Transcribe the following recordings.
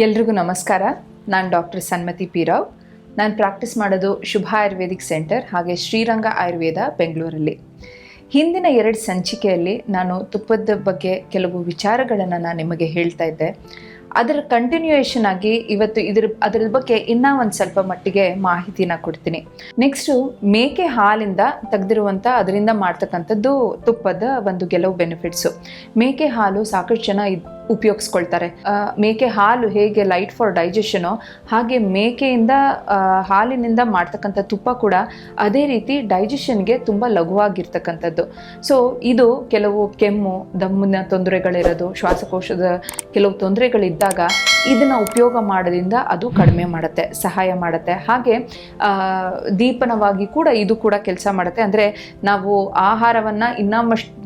ಎಲ್ರಿಗೂ ನಮಸ್ಕಾರ. ನಾನು ಡಾಕ್ಟರ್ ಸನ್ಮತಿ ಪಿ ರಾವ್ ನಾನು ಪ್ರಾಕ್ಟೀಸ್ ಮಾಡೋದು ಶುಭ ಆಯುರ್ವೇದಿಕ್ ಸೆಂಟರ್ ಹಾಗೆ ಶ್ರೀರಂಗ ಆಯುರ್ವೇದ ಬೆಂಗಳೂರಲ್ಲಿ. ಹಿಂದಿನ ಎರಡು ಸಂಚಿಕೆಯಲ್ಲಿ ನಾನು ತುಪ್ಪದ ಬಗ್ಗೆ ಕೆಲವು ವಿಚಾರಗಳನ್ನು ನಾನು ನಿಮಗೆ ಹೇಳ್ತಾ ಇದ್ದೆ. ಅದರ ಕಂಟಿನ್ಯೂಯೇಷನ್ ಆಗಿ ಇವತ್ತು ಇದ್ರ, ಅದರ ಬಗ್ಗೆ ಇನ್ನೂ ಒಂದು ಸ್ವಲ್ಪ ಮಟ್ಟಿಗೆ ಮಾಹಿತಿನ ಕೊಡ್ತೀನಿ. ನೆಕ್ಸ್ಟು ಮೇಕೆ ಹಾಲಿಂದ ತೆಗೆದಿರುವಂಥ ಅದರಿಂದ ಮಾಡ್ತಕ್ಕಂಥದ್ದು ತುಪ್ಪದ ಒಂದು ಕೆಲವು ಬೆನಿಫಿಟ್ಸು ಮೇಕೆ ಹಾಲು ಸಾಕಷ್ಟು ಜನ ಉಪಯೋಗಿಸ್ಕೊಳ್ತಾರೆ. ಮೇಕೆ ಹಾಲು ಹೇಗೆ ಲೈಟ್ ಫಾರ್ ಡೈಜೆಷನು ಹಾಗೆ ಮೇಕೆಯಿಂದ ಹಾಲಿನಿಂದ ಮಾಡ್ತಕ್ಕಂಥ ತುಪ್ಪ ಕೂಡ ಅದೇ ರೀತಿ ಡೈಜೆಷನ್ಗೆ ತುಂಬ ಲಘುವಾಗಿರ್ತಕ್ಕಂಥದ್ದು. ಸೊ ಇದು ಕೆಲವು ಕೆಮ್ಮು, ದಮ್ಮಿನ ತೊಂದರೆಗಳಿರೋದು, ಶ್ವಾಸಕೋಶದ ಕೆಲವು ತೊಂದರೆಗಳಿದ್ದಾಗ ಇದನ್ನು ಉಪಯೋಗ ಮಾಡೋದ್ರಿಂದ ಅದು ಕಡಿಮೆ ಮಾಡುತ್ತೆ, ಸಹಾಯ ಮಾಡುತ್ತೆ. ಹಾಗೆ ದೀಪನವಾಗಿ ಕೂಡ ಇದು ಕೂಡ ಕೆಲಸ ಮಾಡುತ್ತೆ. ಅಂದರೆ ನಾವು ಆಹಾರವನ್ನು ಇನ್ನಮಷ್ಟು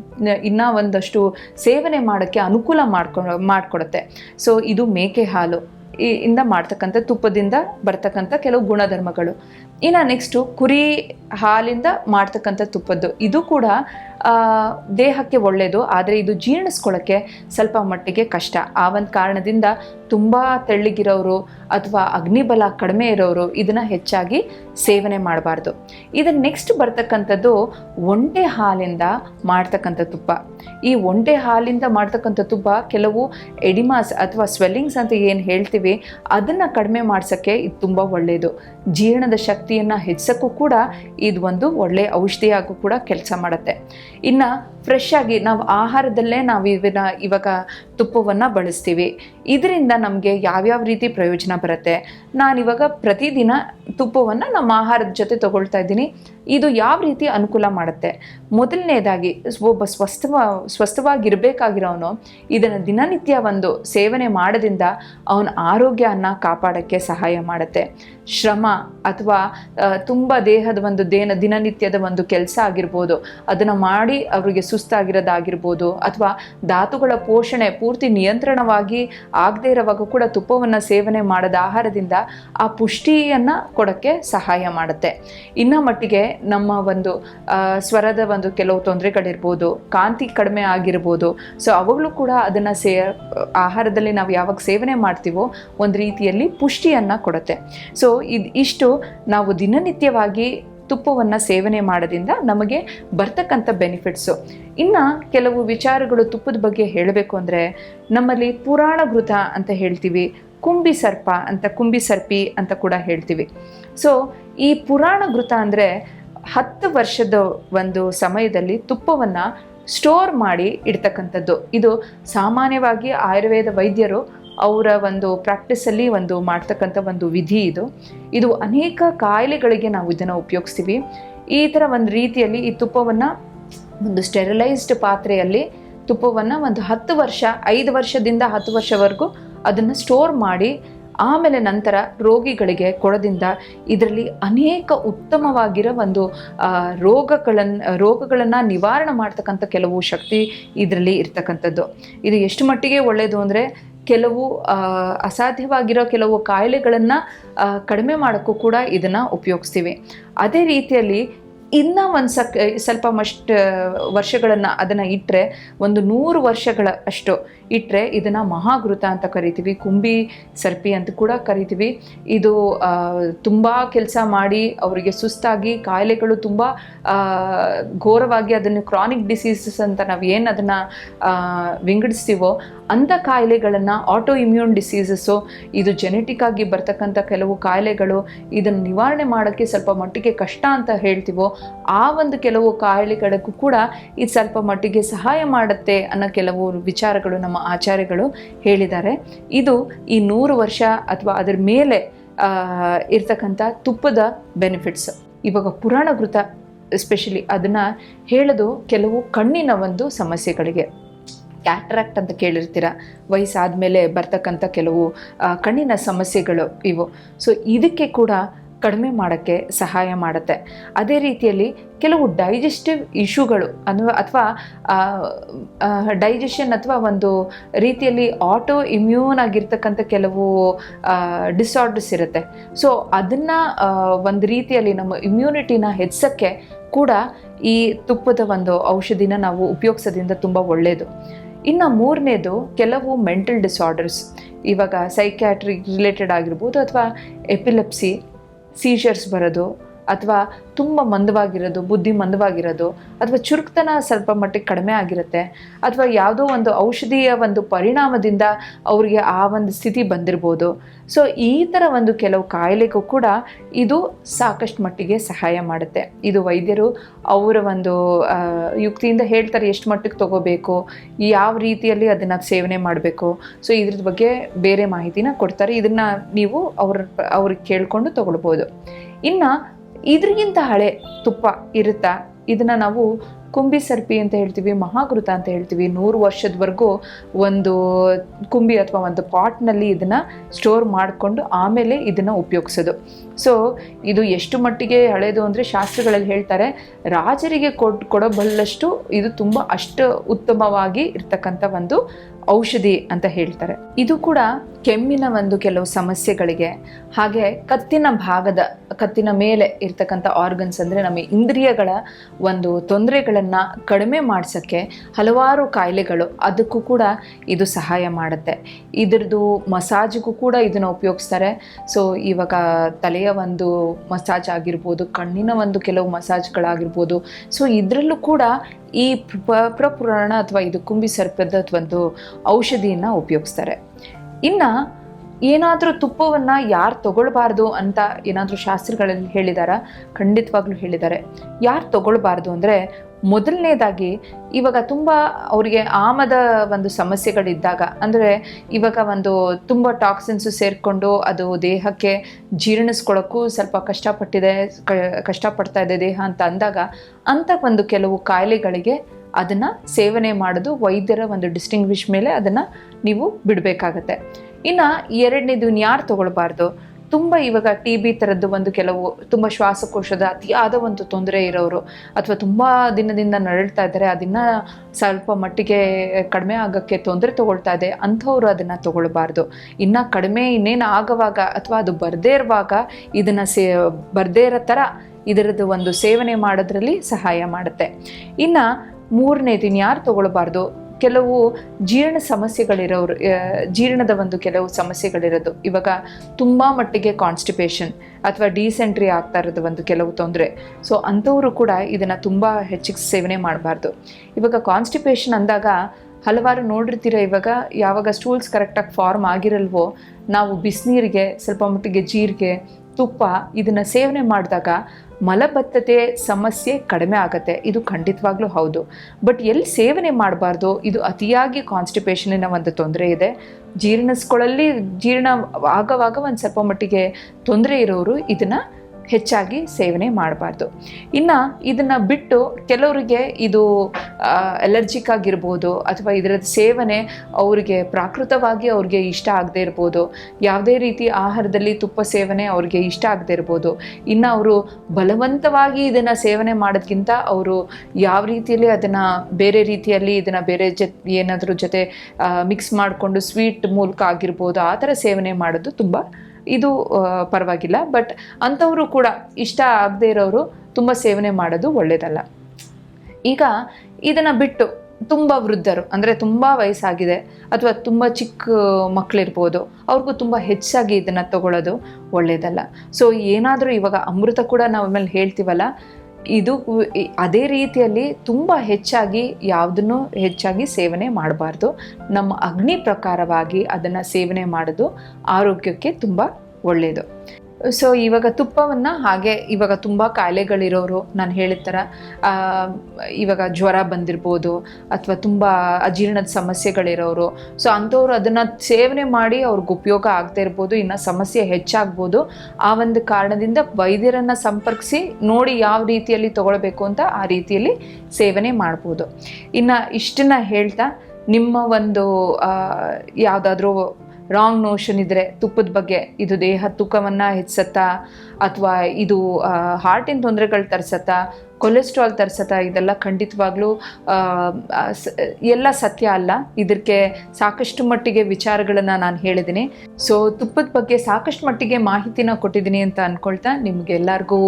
ಇನ್ನೂ ಒಂದಷ್ಟು ಸೇವನೆ ಮಾಡೋಕ್ಕೆ ಅನುಕೂಲ ಮಾಡ್ಕೊ ಮಾಡಿಕೊಡುತ್ತೆ. ಸೊ ಇದು ಮೇಕೆ ಹಾಲು. ಇಂದ ಮಾಡ್ತಕ್ಕಂಥ ತುಪ್ಪದಿಂದ ಬರ್ತಕ್ಕಂಥ ಕೆಲವು ಗುಣಧರ್ಮಗಳು. ಇನ್ನು ನೆಕ್ಸ್ಟು ಕುರಿ ಹಾಲಿಂದ ಮಾಡ್ತಕ್ಕಂಥ ತುಪ್ಪದ್ದು. ಇದು ಕೂಡ ದೇಹಕ್ಕೆ ಒಳ್ಳೆಯದು ಆದರೆ ಇದು ಜೀರ್ಣಿಸ್ಕೊಳ್ಳೋಕ್ಕೆ ಸ್ವಲ್ಪ ಮಟ್ಟಿಗೆ ಕಷ್ಟ. ಆ ಒಂದು ಕಾರಣದಿಂದ ತುಂಬ ತೆಳ್ಳಗಿರೋರು ಅಥವಾ ಅಗ್ನಿಬಲ ಕಡಿಮೆ ಇರೋರು ಇದನ್ನು ಹೆಚ್ಚಾಗಿ ಸೇವನೆ ಮಾಡಬಾರ್ದು. ಇದನ್ನು ನೆಕ್ಸ್ಟ್ ಬರ್ತಕ್ಕಂಥದ್ದು ಒಂಟೆ ಹಾಲಿಂದ ಮಾಡ್ತಕ್ಕಂಥ ತುಪ್ಪ. ಈ ಒಂಟೆ ಹಾಲಿಂದ ಮಾಡ್ತಕ್ಕಂಥ ತುಪ್ಪ ಕೆಲವು ಎಡಿಮಾಸ್ ಅಥವಾ ಸ್ವೆಲ್ಲಿಂಗ್ಸ್ ಅಂತ ಏನು ಹೇಳ್ತೀವಿ, ಅದನ್ನು ಕಡಿಮೆ ಮಾಡ್ಸೋಕ್ಕೆ ಇದು ತುಂಬ ಒಳ್ಳೆಯದು ಜೀರ್ಣದ ಶಕ್ತಿಯನ್ನು ಹೆಚ್ಚಿಸೋಕ್ಕೂ ಕೂಡ ಇದು ಒಂದು ಒಳ್ಳೆಯ ಔಷಧಿಯಾಗೂ ಕೂಡ ಕೆಲಸ ಮಾಡುತ್ತೆ. ಇನ್ನು ಫ್ರೆಶ್ ಆಗಿ ನಾವು ಆಹಾರದಲ್ಲೇ ನಾವು ಇವನ್ನ ಇವಾಗ ತುಪ್ಪವನ್ನು ಬಳಸ್ತೀವಿ. ಇದರಿಂದ ನಮಗೆ ಯಾವ್ಯಾವ ರೀತಿ ಪ್ರಯೋಜನ ಬರುತ್ತೆ? ನಾನಿವಾಗ ಪ್ರತಿದಿನ ತುಪ್ಪವನ್ನು ನಮ್ಮ ಆಹಾರದ ಜೊತೆ ತಗೊಳ್ತಾ ಇದ್ದೀನಿ. ಇದು ಯಾವ ರೀತಿ ಅನುಕೂಲ ಮಾಡುತ್ತೆ? ಮೊದಲನೇದಾಗಿ ಒಬ್ಬ ಸ್ವಸ್ಥವ, ಸ್ವಸ್ಥವಾಗಿರಬೇಕಾಗಿರೋನು ಇದನ್ನು ದಿನನಿತ್ಯ ಒಂದು ಸೇವನೆ ಮಾಡೋದ್ರಿಂದ ಅವನ ಆರೋಗ್ಯವನ್ನು ಕಾಪಾಡೋಕ್ಕೆ ಸಹಾಯ ಮಾಡುತ್ತೆ. ಶ್ರಮ ಅಥವಾ ತುಂಬ ದೇಹದ ಒಂದು ದೇನ ದಿನನಿತ್ಯದ ಒಂದು ಕೆಲಸ ಆಗಿರ್ಬೋದು. ಅದನ್ನು ಮಾಡಿ ಅವರಿಗೆ ಸುಸ್ತಾಗಿರೋದಾಗಿರ್ಬೋದು ಅಥವಾ ಧಾತುಗಳ ಪೋಷಣೆ ಪೂರ್ತಿ ನಿಯಂತ್ರಣವಾಗಿ ಆಗದೇ ಇರುವಾಗ ಕೂಡ ತುಪ್ಪವನ್ನು ಸೇವನೆ ಮಾಡದ ಆಹಾರದಿಂದ ಆ ಪುಷ್ಟಿಯನ್ನು ಕೊಡೋಕ್ಕೆ ಸಹಾಯ ಮಾಡುತ್ತೆ. ಇನ್ನು ಮಟ್ಟಿಗೆ ನಮ್ಮ ಒಂದು ಸ್ವರದ ಒಂದು ಕೆಲವು ತೊಂದರೆಗಳಿರ್ಬೋದು, ಕಾಂತಿ ಕಡಿಮೆ ಆಗಿರ್ಬೋದು, ಸೊ ಅವಾಗಲೂ ಕೂಡ ಅದನ್ನು ಸೇ, ಆಹಾರದಲ್ಲಿ ನಾವು ಯಾವಾಗ ಸೇವನೆ ಮಾಡ್ತೀವೋ ಒಂದು ರೀತಿಯಲ್ಲಿ ಪುಷ್ಟಿಯನ್ನು ಕೊಡುತ್ತೆ. ಸೊ ಇದು ಇಷ್ಟು ನಾವು ದಿನನಿತ್ಯವಾಗಿ ತುಪ್ಪವನ್ನು ಸೇವನೆ ಮಾಡೋದ್ರಿಂದ ನಮಗೆ ಬರ್ತಕ್ಕಂಥ ಬೆನಿಫಿಟ್ಸು. ಇನ್ನು ಕೆಲವು ವಿಚಾರಗಳು ತುಪ್ಪದ ಬಗ್ಗೆ ಹೇಳಬೇಕು ಅಂದರೆ, ನಮ್ಮಲ್ಲಿ ಪುರಾಣ ಘೃತ ಅಂತ ಹೇಳ್ತೀವಿ, ಕುಂಬಿ ಸರ್ಪ ಅಂತ ಕುಂಬಿ ಸರ್ಪಿ ಅಂತ ಕೂಡ ಹೇಳ್ತೀವಿ. ಸೊ ಈ ಪುರಾಣ ಘೃತ ಅಂದರೆ ಹತ್ತು ವರ್ಷದ ಒಂದು ಸಮಯದಲ್ಲಿ ತುಪ್ಪವನ್ನು ಸ್ಟೋರ್ ಮಾಡಿ ಇಡ್ತಕ್ಕಂಥದ್ದು. ಇದು ಸಾಮಾನ್ಯವಾಗಿ ಆಯುರ್ವೇದ ವೈದ್ಯರು ಅವರ ಒಂದು ಪ್ರಾಕ್ಟೀಸಲ್ಲಿ ಒಂದು ಮಾಡ್ತಕ್ಕಂಥ ಒಂದು ವಿಧಿ ಇದು. ಇದು ಅನೇಕ ಕಾಯಿಲೆಗಳಿಗೆ ನಾವು ಇದನ್ನು ಉಪಯೋಗಿಸ್ತೀವಿ. ಈ ಥರ ಒಂದು ರೀತಿಯಲ್ಲಿ ಈ ತುಪ್ಪವನ್ನು ಒಂದು ಸ್ಟೆರಿಲೈಸ್ಡ್ ಪಾತ್ರೆಯಲ್ಲಿ ತುಪ್ಪವನ್ನು ಒಂದು ಹತ್ತು ವರ್ಷ, ಐದು ವರ್ಷದಿಂದ ಹತ್ತು ವರ್ಷವರೆಗೂ ಅದನ್ನು ಸ್ಟೋರ್ ಮಾಡಿ, ಆಮೇಲೆ ನಂತರ ರೋಗಿಗಳಿಗೆ ಕೊಡದಿಂದ ಇದರಲ್ಲಿ ಅನೇಕ ಉತ್ತಮವಾಗಿರೋ ಒಂದು ರೋಗಗಳನ್ನು ರೋಗಗಳನ್ನು ನಿವಾರಣೆ ಮಾಡ್ತಕ್ಕಂಥ ಕೆಲವು ಶಕ್ತಿ ಇದರಲ್ಲಿ ಇರ್ತಕ್ಕಂಥದ್ದು. ಇದು ಎಷ್ಟು ಮಟ್ಟಿಗೆ ಒಳ್ಳೆಯದು ಅಂದರೆ ಕೆಲವು ಅಸಾಧ್ಯವಾಗಿರೋ ಕೆಲವು ಕಾಯಿಲೆಗಳನ್ನು ಕಡಿಮೆ ಮಾಡೋಕ್ಕೂ ಕೂಡ ಇದನ್ನು ಉಪಯೋಗಿಸ್ತೀವಿ. ಅದೇ ರೀತಿಯಲ್ಲಿ ಇನ್ನೂ ಒಂದು ಸಕ್ ಸ್ವಲ್ಪ ಮಷ್ಟು ವರ್ಷಗಳನ್ನು ಅದನ್ನು ಇಟ್ಟರೆ ಒಂದು ನೂರು ವರ್ಷಗಳ ಅಷ್ಟು ಇಟ್ಟರೆ ಇದನ್ನು ಮಹಾಘೃತ ಅಂತ ಕರಿತೀವಿ, ಕುಂಬಿ ಸರ್ಪಿ ಅಂತ ಕೂಡ ಕರಿತೀವಿ. ಇದು ತುಂಬ ಕೆಲಸ ಮಾಡಿ ಅವರಿಗೆ ಸುಸ್ತಾಗಿ ಕಾಯಿಲೆಗಳು ತುಂಬ ಘೋರವಾಗಿ ಅದನ್ನು ಕ್ರಾನಿಕ್ ಡಿಸೀಸಸ್ ಅಂತ ನಾವು ಏನು ಅದನ್ನು ವಿಂಗಡಿಸ್ತೀವೋ ಅಂಥ ಕಾಯಿಲೆಗಳನ್ನು ಆಟೋ ಇಮ್ಯೂನ್ ಡಿಸೀಸಸ್ಸು ಇದು ಜೆನೆಟಿಕ್ ಆಗಿ ಬರ್ತಕ್ಕಂಥ ಕೆಲವು ಕಾಯಿಲೆಗಳು ಇದನ್ನು ನಿವಾರಣೆ ಮಾಡೋಕ್ಕೆ ಸ್ವಲ್ಪ ಮಟ್ಟಿಗೆ ಕಷ್ಟ ಅಂತ ಹೇಳ್ತೀವೋ ಆ ಒಂದು ಕೆಲವು ಕಾಯಿಲೆಗಳಿಗೂ ಕೂಡ ಇದು ಸ್ವಲ್ಪ ಮಟ್ಟಿಗೆ ಸಹಾಯ ಮಾಡುತ್ತೆ ಅನ್ನೋ ಕೆಲವು ವಿಚಾರಗಳು ನಮ್ಮ ಆಚಾರ್ಯಗಳು ಹೇಳಿದ್ದಾರೆ. ಇದು ಈ ನೂರು ವರ್ಷ ಅಥವಾ ಅದರ ಮೇಲೆ ಇರ್ತಕ್ಕಂಥ ತುಪ್ಪದ ಬೆನಿಫಿಟ್ಸ್ ಇವಾಗ ಪುರಾಣ ಕೃತ ಎಸ್ಪೆಷಲಿ ಅದನ್ನು ಹೇಳೋದು ಕೆಲವು ಕಣ್ಣಿನ ಒಂದು ಸಮಸ್ಯೆಗಳಿಗೆ. ಕ್ಯಾಟ್ರಾಕ್ಟ್ ಅಂತ ಕೇಳಿರ್ತೀರ? ವಯಸ್ಸಾದ ಮೇಲೆ ಬರ್ತಕ್ಕಂಥ ಕೆಲವು ಕಣ್ಣಿನ ಸಮಸ್ಯೆಗಳು ಇವು. ಸೊ ಇದಕ್ಕೆ ಕೂಡ ಕಡಿಮೆ ಮಾಡೋಕ್ಕೆ ಸಹಾಯ ಮಾಡುತ್ತೆ. ಅದೇ ರೀತಿಯಲ್ಲಿ ಕೆಲವು ಡೈಜೆಸ್ಟಿವ್ ಇಶ್ಯೂಗಳು ಅಥವಾ ಅಥವಾ ಡೈಜೆಷನ್ ಅಥವಾ ಒಂದು ರೀತಿಯಲ್ಲಿ ಆಟೋ ಇಮ್ಯೂನ್ ಆಗಿರ್ತಕ್ಕಂಥ ಕೆಲವು ಡಿಸಾರ್ಡರ್ಸ್ ಇರುತ್ತೆ. ಸೊ ಅದನ್ನು ಒಂದು ರೀತಿಯಲ್ಲಿ ನಮ್ಮ ಇಮ್ಯುನಿಟಿನ ಹೆಚ್ಚಕ್ಕೆ ಕೂಡ ಈ ತುಪ್ಪದ ಒಂದು ಔಷಧಿನ ನಾವು ಉಪಯೋಗಿಸೋದ್ರಿಂದ ತುಂಬ ಒಳ್ಳೆಯದು ಇನ್ನು ಮೂರನೇದು ಕೆಲವು ಮೆಂಟಲ್ ಡಿಸಾರ್ಡರ್ಸ್ ಇವಾಗ ಸೈಕ್ಯಾಟ್ರಿಕ್ ರಿಲೇಟೆಡ್ ಆಗಿರ್ಬೋದು ಅಥವಾ ಎಪಿಲೆಪ್ಸಿ ಸೀಜರ್ಸ್ ಬರೋದು. ಅಥವಾ ತುಂಬ ಮಂದವಾಗಿರೋದು, ಬುದ್ಧಿ ಮಂದವಾಗಿರೋದು, ಅಥವಾ ಚುರುಕ್ತನ ಸ್ವಲ್ಪ ಮಟ್ಟಿಗೆ ಕಡಿಮೆ ಆಗಿರುತ್ತೆ, ಅಥವಾ ಯಾವುದೋ ಒಂದು ಔಷಧಿಯ ಒಂದು ಪರಿಣಾಮದಿಂದ ಅವರಿಗೆ ಆ ಒಂದು ಸ್ಥಿತಿ ಬಂದಿರ್ಬೋದು. ಸೊ ಈ ಥರ ಒಂದು ಕೆಲವು ಕಾಯಿಲೆಗೂ ಕೂಡ ಇದು ಸಾಕಷ್ಟು ಮಟ್ಟಿಗೆ ಸಹಾಯ ಮಾಡುತ್ತೆ. ಇದು ವೈದ್ಯರು ಅವರ ಒಂದು ಯುಕ್ತಿಯಿಂದ ಹೇಳ್ತಾರೆ ಎಷ್ಟು ಮಟ್ಟಿಗೆ ತಗೋಬೇಕು, ಯಾವ ರೀತಿಯಲ್ಲಿ ಅದನ್ನು ಸೇವನೆ ಮಾಡಬೇಕು. ಸೊ ಇದ್ರ ಬಗ್ಗೆ ಬೇರೆ ಮಾಹಿತಿನ ಕೊಡ್ತಾರೆ. ಇದನ್ನು ನೀವು ಅವ್ರ, ಅವ್ರಿಗೆ ಕೇಳಿಕೊಂಡು ತಗೊಳ್ಬೋದು. ಇನ್ನು ಇದ್ರಿಗಿಂತ ಹಳೆ ತುಪ್ಪ ಇರುತ್ತಾ? ಇದನ್ನು ನಾವು ಕುಂಬಿ ಸರ್ಪಿ ಅಂತ ಹೇಳ್ತೀವಿ, ಮಹಾಕೃತ ಅಂತ ಹೇಳ್ತೀವಿ. ನೂರು ವರ್ಷದವರೆಗೂ ಒಂದು ಕುಂಬಿ ಅಥವಾ ಒಂದು ಪಾಟ್ನಲ್ಲಿ ಇದನ್ನು ಸ್ಟೋರ್ ಮಾಡಿಕೊಂಡು ಆಮೇಲೆ ಇದನ್ನು ಉಪಯೋಗಿಸೋದು. ಸೊ ಇದು ಎಷ್ಟು ಮಟ್ಟಿಗೆ ಹಳೆಯದು ಅಂದರೆ ಶಾಸ್ತ್ರಗಳಲ್ಲಿ ಹೇಳ್ತಾರೆ, ರಾಜರಿಗೆ ಕೊಡ್ ಕೊಡಬಲ್ಲಷ್ಟು ಇದು ತುಂಬ ಅಷ್ಟು ಉತ್ತಮವಾಗಿ ಇರ್ತಕ್ಕಂಥ ಒಂದು ಔಷಧಿ ಅಂತ ಹೇಳ್ತಾರೆ. ಇದು ಕೂಡ ಕೆಮ್ಮಿನ ಒಂದು ಕೆಲವು ಸಮಸ್ಯೆಗಳಿಗೆ, ಹಾಗೆ ಕತ್ತಿನ ಭಾಗದ, ಕತ್ತಿನ ಮೇಲೆ ಇರ್ತಕ್ಕಂಥ ಆರ್ಗನ್ಸ್ ಅಂದರೆ ನಮ್ಮ ಇಂದ್ರಿಯಗಳ ಒಂದು ತೊಂದರೆಗಳನ್ನು ಕಡಿಮೆ ಮಾಡಿಸೋಕ್ಕೆ ಹಲವಾರು ಕಾಯಿಲೆಗಳು ಅದಕ್ಕೂ ಕೂಡ ಇದು ಸಹಾಯ ಮಾಡುತ್ತೆ. ಇದ್ರದ್ದು ಮಸಾಜ್ಗೂ ಕೂಡ ಇದನ್ನು ಉಪಯೋಗಿಸ್ತಾರೆ. ಸೊ ಇವಾಗ ತಲೆಯ ಒಂದು ಮಸಾಜ್ ಆಗಿರ್ಬೋದು, ಕಣ್ಣಿನ ಒಂದು ಕೆಲವು ಮಸಾಜ್ಗಳಾಗಿರ್ಬೋದು. ಸೊ ಇದರಲ್ಲೂ ಕೂಡ ಈ ಪ್ರ- ಪ್ರಪುರಾಣ ಅಥವಾ ಇದು ಕುಂಬಿ ಸರ್ಪದ ಒಂದು ಔಷಧಿಯನ್ನು ಉಪಯೋಗಿಸ್ತಾರೆ. ಇನ್ನು ಏನಾದರೂ ತುಪ್ಪವನ್ನು ಯಾರು ತಗೊಳ್ಬಾರ್ದು ಅಂತ ಏನಾದರೂ ಶಾಸ್ತ್ರಗಳಲ್ಲಿ ಹೇಳಿದಾರ? ಖಂಡಿತವಾಗ್ಲೂ ಹೇಳಿದ್ದಾರೆ ಯಾರು ತಗೊಳ್ಬಾರ್ದು ಅಂದರೆ ಮೊದಲನೇದಾಗಿ ಇವಾಗ ತುಂಬ ಅವರಿಗೆ ಆಮದ ಒಂದು ಸಮಸ್ಯೆಗಳಿದ್ದಾಗ, ಅಂದರೆ ಇವಾಗ ಒಂದು ತುಂಬ ಟಾಕ್ಸಿನ್ಸು ಸೇರಿಕೊಂಡು ಅದು ದೇಹಕ್ಕೆ ಜೀರ್ಣಿಸ್ಕೊಳ್ಳೋಕ್ಕೂ ಸ್ವಲ್ಪ ಕಷ್ಟಪಟ್ಟಿದೆ ಕಷ್ಟಪಡ್ತಾ ಇದೆ ದೇಹ ಅಂತ ಅಂದಾಗ ಅಂಥ ಒಂದು ಕೆಲವು ಕಾಯಿಲೆಗಳಿಗೆ ಅದನ್ನು ಸೇವನೆ ಮಾಡೋದು ವೈದ್ಯರ ಒಂದು ಡಿಸ್ಟಿಂಗ್ವಿಷ್ ಮೇಲೆ ಅದನ್ನು ನೀವು ಬಿಡಬೇಕಾಗತ್ತೆ. ಇನ್ನು ಎರಡನೇದು ಯಾರು ತಗೊಳ್ಬಾರ್ದು? ತುಂಬ ಇವಾಗ ಟಿ ಬಿ ಥರದ್ದು ಒಂದು ಕೆಲವು ತುಂಬ ಶ್ವಾಸಕೋಶದ ಅತಿಯಾದ ಒಂದು ತೊಂದರೆ ಇರೋರು ಅಥವಾ ತುಂಬ ದಿನದಿಂದ ನರಳ್ತಾ ಇದ್ದಾರೆ, ಅದನ್ನು ಸ್ವಲ್ಪ ಮಟ್ಟಿಗೆ ಕಡಿಮೆ ಆಗೋಕ್ಕೆ ತೊಂದರೆ ತೊಗೊಳ್ತಾ ಇದೆ, ಅಂಥವ್ರು ಅದನ್ನು ತೊಗೊಳ್ಬಾರ್ದು. ಇನ್ನು ಕಡಿಮೆ ಇನ್ನೇನು ಆಗುವಾಗ ಅಥವಾ ಅದು ಬರದೇ ಇರುವಾಗ ಇದನ್ನು ಸೇ, ಬರದೇ ಇರೋ ಥರ ಇದರದ್ದು ಒಂದು ಸೇವನೆ ಮಾಡೋದ್ರಲ್ಲಿ ಸಹಾಯ ಮಾಡುತ್ತೆ. ಇನ್ನು ಮೂರನೇದು ಯಾರು ತಗೊಳ್ಬಾರ್ದು? ಕೆಲವು ಜೀರ್ಣ ಸಮಸ್ಯೆಗಳಿರೋರು ಜೀರ್ಣದ ಒಂದು ಕೆಲವು ಸಮಸ್ಯೆಗಳಿರೋದು. ಇವಾಗ ತುಂಬ ಮಟ್ಟಿಗೆ ಕಾನ್ಸ್ಟಿಪೇಷನ್ ಅಥವಾ ಡಿಸೆಂಟ್ರಿ ಆಗ್ತಾ ಇರೋದು ಒಂದು ಕೆಲವು ತೊಂದರೆ. ಸೊ ಅಂಥವರು ಕೂಡ ಇದನ್ನು ತುಂಬ ಹೆಚ್ಚಿಗೆ ಸೇವನೆ ಮಾಡಬಾರ್ದು. ಇವಾಗ ಕಾನ್ಸ್ಟಿಪೇಷನ್ ಅಂದಾಗ ಹಲವಾರು ನೋಡಿರ್ತೀರ ಇವಾಗ ಯಾವಾಗ ಸ್ಟೂಲ್ಸ್ ಕರೆಕ್ಟಾಗಿ ಫಾರ್ಮ್ ಆಗಿರಲ್ವೋ, ನಾವು ಬಿಸಿನೀರಿಗೆ, ಸ್ವಲ್ಪ ಮಟ್ಟಿಗೆ ಜೀರಿಗೆ, ತುಪ್ಪ ಇದನ್ನು ಸೇವನೆ ಮಾಡಿದಾಗ ಮಲಬದ್ಧತೆ ಸಮಸ್ಯೆ ಕಡಿಮೆ ಆಗುತ್ತೆ. ಇದು ಖಂಡಿತವಾಗ್ಲೂ ಹೌದು. ಬಟ್ ಎಲ್ಲಿ ಸೇವನೆ ಮಾಡಬಾರ್ದು? ಇದು ಅತಿಯಾಗಿ ಕಾನ್ಸ್ಟಿಪೇಷನಿನ ಒಂದು ತೊಂದರೆ ಇದೆ. ಜೀರ್ಣಿಸ್ಕೊಳ್ಳಲ್ಲಿ ಜೀರ್ಣ ಆಗವಾಗ ಒಂದು ಸ್ವಲ್ಪ ಮಟ್ಟಿಗೆ ತೊಂದರೆ ಇರೋರು ಇದನ್ನು ಹೆಚ್ಚಾಗಿ ಸೇವನೆ ಮಾಡಬಾರ್ದು. ಇನ್ನು ಇದನ್ನು ಬಿಟ್ಟು ಕೆಲವರಿಗೆ ಇದು ಎಲರ್ಜಿಕ್ ಆಗಿರ್ಬೋದು ಅಥವಾ ಇದರ ಸೇವನೆ ಅವರಿಗೆ ಪ್ರಾಕೃತವಾಗಿ ಅವ್ರಿಗೆ ಇಷ್ಟ ಆಗದೆ ಇರ್ಬೋದು. ಯಾವುದೇ ರೀತಿ ಆಹಾರದಲ್ಲಿ ತುಪ್ಪ ಸೇವನೆ ಅವ್ರಿಗೆ ಇಷ್ಟ ಆಗದೆ ಇರ್ಬೋದು. ಇನ್ನು ಅವರು ಬಲವಂತವಾಗಿ ಇದನ್ನು ಸೇವನೆ ಮಾಡೋದ್ಕಿಂತ ಅವರು ಯಾವ ರೀತಿಯಲ್ಲಿ ಅದನ್ನು ಬೇರೆ ರೀತಿಯಲ್ಲಿ ಇದನ್ನು ಬೇರೆ ಜೊತೆ, ಏನಾದರೂ ಜೊತೆ ಮಿಕ್ಸ್ ಮಾಡಿಕೊಂಡು ಸ್ವೀಟ್ ಮೂಲಕ ಆಗಿರ್ಬೋದು, ಆ ಥರ ಸೇವನೆ ಮಾಡೋದು ತುಂಬ ಇದು ಪರವಾಗಿಲ್ಲ. ಬಟ್ ಅಂಥವರು ಕೂಡ ಇಷ್ಟ ಆಗದೇ ಇರೋರು ತುಂಬ ಸೇವನೆ ಮಾಡೋದು ಒಳ್ಳೆಯದಲ್ಲ ಈಗ ಇದನ್ನು ಬಿಟ್ಟು ತುಂಬ ವೃದ್ಧರು, ಅಂದರೆ ತುಂಬ ವಯಸ್ಸಾಗಿದೆ, ಅಥವಾ ತುಂಬ ಚಿಕ್ಕ ಮಕ್ಕಳಿರ್ಬೋದು ಅವ್ರಿಗೂ ತುಂಬ ಹೆಚ್ಚಾಗಿ ಇದನ್ನು ತಗೊಳ್ಳೋದು ಒಳ್ಳೆಯದಲ್ಲ ಸೊ ಏನಾದರೂ ಇವಾಗ ಅಮೃತ ಕೂಡ ನಾವು ಆಮೇಲೆ ಹೇಳ್ತೀವಲ್ಲ, ಇದು ಅದೇ ರೀತಿಯಲ್ಲಿ ತುಂಬ ಹೆಚ್ಚಾಗಿ ಯಾವುದನ್ನು ಹೆಚ್ಚಾಗಿ ಸೇವನೆ ಮಾಡಬಾರ್ದು. ನಮ್ಮ ಅಗ್ನಿ ಪ್ರಕಾರವಾಗಿ ಅದನ್ನು ಸೇವನೆ ಮಾಡೋದು ಆರೋಗ್ಯಕ್ಕೆ ತುಂಬ ಒಳ್ಳೆಯದು ಸೊ ಇವಾಗ ತುಪ್ಪವನ್ನು ಹಾಗೆ ಇವಾಗ ತುಂಬ ಕಾಯಿಲೆಗಳಿರೋರು ನಾನು ಹೇಳಿದ ಥರ ಇವಾಗ ಜ್ವರ ಬಂದಿರ್ಬೋದು ಅಥವಾ ತುಂಬ ಅಜೀರ್ಣದ ಸಮಸ್ಯೆಗಳಿರೋರು. ಸೊ ಅಂಥವ್ರು ಅದನ್ನು ಸೇವನೆ ಮಾಡಿ ಅವ್ರಿಗೆ ಉಪಯೋಗ ಆಗ್ತಾ ಇರ್ಬೋದು, ಇನ್ನು ಸಮಸ್ಯೆ ಹೆಚ್ಚಾಗ್ಬೋದು. ಆ ಒಂದು ಕಾರಣದಿಂದ ವೈದ್ಯರನ್ನು ಸಂಪರ್ಕಿಸಿ ನೋಡಿ ಯಾವ ರೀತಿಯಲ್ಲಿ ತಗೊಳ್ಬೇಕು ಅಂತ ಆ ರೀತಿಯಲ್ಲಿ ಸೇವನೆ ಮಾಡ್ಬೋದು. ಇನ್ನು ಇಷ್ಟನ್ನ ಹೇಳ್ತಾ, ನಿಮ್ಮ ಒಂದು ಯಾವುದಾದ್ರೂ ರಾಂಗ್ ನೋಷನ್ ಇದ್ದರೆ ತುಪ್ಪದ ಬಗ್ಗೆ ಇದು ದೇಹ ತೂಕವನ್ನು ಹೆಚ್ಚುತ್ತಾ ಅಥವಾ ಇದು ಹಾರ್ಟಿನ ತೊಂದರೆಗಳು ತರಿಸತ್ತಾ? ಕೊಲೆಸ್ಟ್ರಾಲ್ ತರಿಸತ್ತಾ? ಇದೆಲ್ಲ ಖಂಡಿತವಾಗ್ಲೂ ಎಲ್ಲ ಸತ್ಯ ಅಲ್ಲ. ಇದಕ್ಕೆ ಸಾಕಷ್ಟು ಮಟ್ಟಿಗೆ ವಿಚಾರಗಳನ್ನು ನಾನು ಹೇಳಿದ್ದೀನಿ. ಸೊ ತುಪ್ಪದ ಬಗ್ಗೆ ಸಾಕಷ್ಟು ಮಟ್ಟಿಗೆ ಮಾಹಿತಿನ ಕೊಟ್ಟಿದ್ದೀನಿ ಅಂತ ಅಂದ್ಕೊಳ್ತಾ ನಿಮಗೆಲ್ಲರಿಗೂ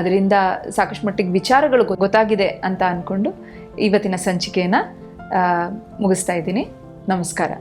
ಅದರಿಂದ ಸಾಕಷ್ಟು ಮಟ್ಟಿಗೆ ವಿಚಾರಗಳು ಗೊತ್ತಾಗಿದೆ ಅಂತ ಅಂದ್ಕೊಂಡು ಇವತ್ತಿನ ಸಂಚಿಕೆಯನ್ನು ಮುಗಿಸ್ತಾ ಇದ್ದೀನಿ. ನಮಸ್ಕಾರ.